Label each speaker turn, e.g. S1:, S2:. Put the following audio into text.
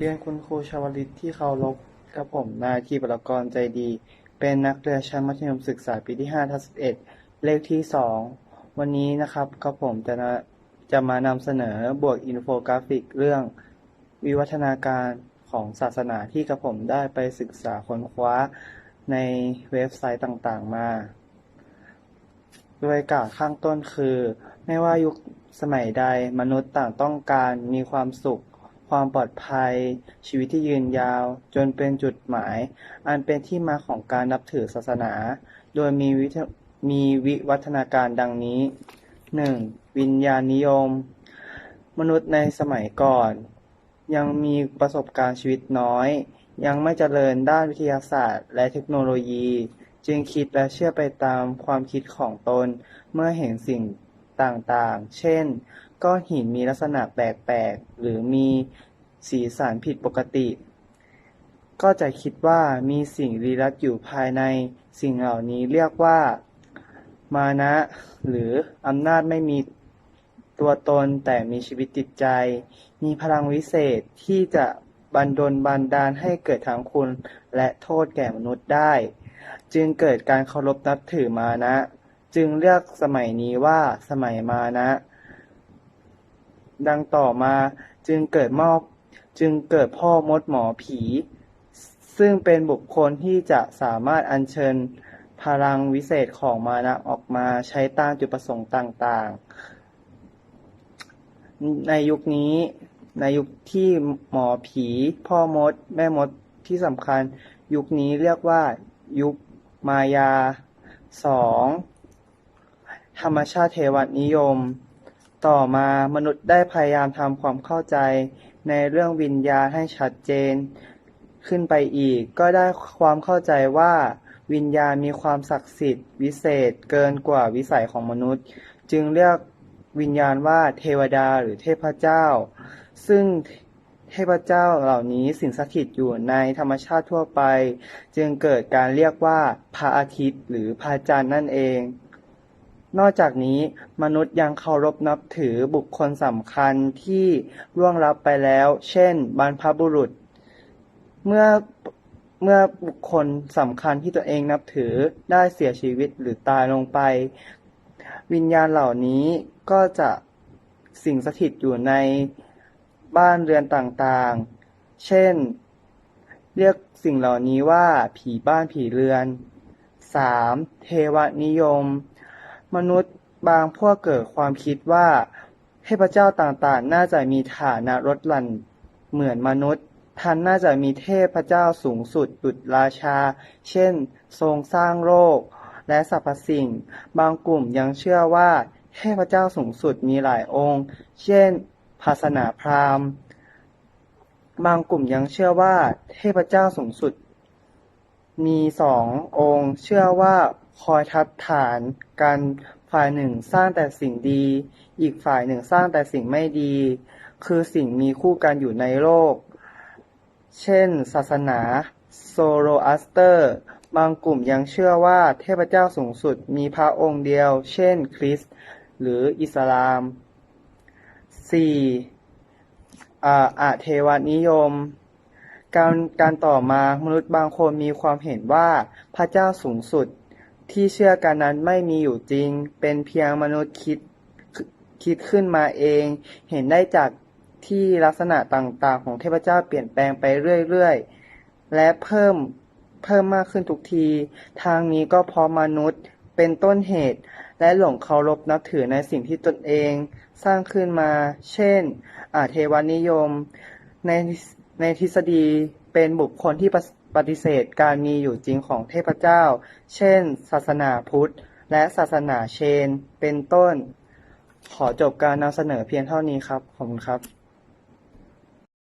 S1: เรียนคุณครูชวลิตที่เคารพกับผมนายทีปรกรใจดี เป็นนักเรียนชั้นมัธยมศึกษาปีที่5ทับ11 เลขที่ 2 วันนี้นะครับกับผมจะนะจะมานำเสนอบวกอินโฟกราฟิกเรื่อง วิวัฒนาการของศาสนาที่กับผมได้ไปศึกษาค้นคว้าในเว็บไซต์ต่างๆมา โดยกล่าวข้างต้นคือ ไม่ว่ายุคสมัยใดมนุษย์ต่างต้องการมีความสุข ความปลอดภัย ชีวิตที่ยืนยาว จนเป็นจุดหมาย อันเป็นที่มาของการนับถือศาสนา โดยมีวิมีวิวัฒนาการดังนี้ 1. วิญญาณนิยม มนุษย์ในสมัยก่อน ยังมีประสบการณ์ชีวิตน้อย ยังไม่เจริญด้านวิทยาศาสตร์ และเทคโนโลยี จึงคิดและเชื่อไปตามความคิดของตน เมื่อเห็นสิ่งต่างๆ เช่น ก้อนหินมีลักษณะแปลกๆ หรือมีสีสันผิดปกติ ก็จะคิดว่ามีสิ่งลี้ลับอยู่ภายในสิ่งเหล่านี้เรียกว่า มานะ หรืออำนาจไม่มีตัวตนแต่มีชีวิตจิตใจ มีพลังวิเศษที่จะบันดลบันดาลให้เกิดทั้งคุณและโทษแก่มนุษย์ได้ จึงเกิดการเคารพนับถือมานะ จึงเรียกสมัยนี้ว่าสมัยมานะ ดังต่อมาจึงเกิดมอบจึงเกิดพ่อมดหมอผี ซึ่งเป็นบุคคลที่จะสามารถอัญเชิญพลังวิเศษของมานะออกมาใช้ตามจุดประสงค์ต่างๆ ในยุคนี้ในยุคที่หมอผี พ่อมด แม่มดที่สำคัญ ยุคนี้เรียกว่า ยุคมายาสองธรรมชาติเทวนิยม ต่อมามนุษย์ได้พยายามทำความเข้าใจในเรื่องวิญญาณให้ชัดเจน ขึ้นไปอีก ก็ได้ความเข้าใจว่า วิญญาณมีความศักดิ์สิทธิ์ วิเศษเกินกว่าวิสัยของมนุษย์ จึงเรียกวิญญาณว่าเทวดาหรือเทพเจ้า ซึ่งเทพเจ้าเหล่านี้สิงสถิตอยู่ในธรรมชาติทั่วไป จึงเกิดการเรียกว่าพระอาทิตย์หรือพระจันทร์นั่นเอง นอกจากนี้มนุษย์ยังเคารพนับถือบุคคลสำคัญที่ล่วงลับไปแล้ว เช่น บรรพบุรุษ เมื่อเมื่อบุคคลสำคัญที่ตัวเองนับถือได้เสียชีวิตหรือตายลงไป วิญญาณเหล่านี้ก็จะสิงสถิตอยู่ในบ้านเรือนต่างๆ เช่น เรียกสิ่งเหล่านี้ว่าผีบ้านผีเรือน 3. เทวนิยม นุษย์บางพวกเกิดความคิดว่า เทพเจ้าต่างๆ น่าจะมีฐานะลดหลั่น เหมือนมนุษย์ ท่านน่าจะมีเทพเจ้าสูงสุดดุจราชา เช่น ทรงสร้างโลกและสรรพสิ่ง บางกลุ่มยังเชื่อว่า เทพเจ้าสูงสุดมีหลายองค์ เช่นศาสนาพราหมณ์ บางกลุ่มยังเชื่อว่า เทพเจ้าสูงสุด มีสององค์เชื่อว่าคอยทัดฐานกัน ฝ่ายหนึ่งสร้างแต่สิ่งดี อีกฝ่ายหนึ่งสร้างแต่สิ่งไม่ดี คือสิ่งมีคู่กันอยู่ในโลก เช่น ศาสนาโซโรอัสเตอร์ บางกลุ่มยังเชื่อว่าเทพเจ้าสูงสุดมีพระองค์เดียว เช่น คริสต์หรืออิสลาม 4. อ่าอะเทวนิยม การการต่อมามนุษย์บางคนมีความเห็นว่าพระเจ้าสูงสุด ที่เชื่อกันนั้นไม่มีอยู่จริง เป็นเพียงมนุษย์คิดคิดขึ้นมาเอง เห็นได้จากที่ลักษณะต่างๆ ของเทพเจ้าเปลี่ยนแปลงไปเรื่อยๆ และเพิ่มเพิ่มมากขึ้นทุกที ทางนี้ก็เพราะมนุษย์เป็นต้นเหตุ และหลงเคารพนับถือในสิ่งที่ตนเอง สร้างขึ้นมา เช่น อาเทวานิยม ใน ในทฤษฎีเป็นบุคคลที่ปฏิเสธการมีอยู่จริงของเทพเจ้า เช่น ศาสนาพุทธ และศาสนาเชน เป็นต้น ขอจบการนำเสนอเพียงเท่านี้ครับ ขอบคุณครับ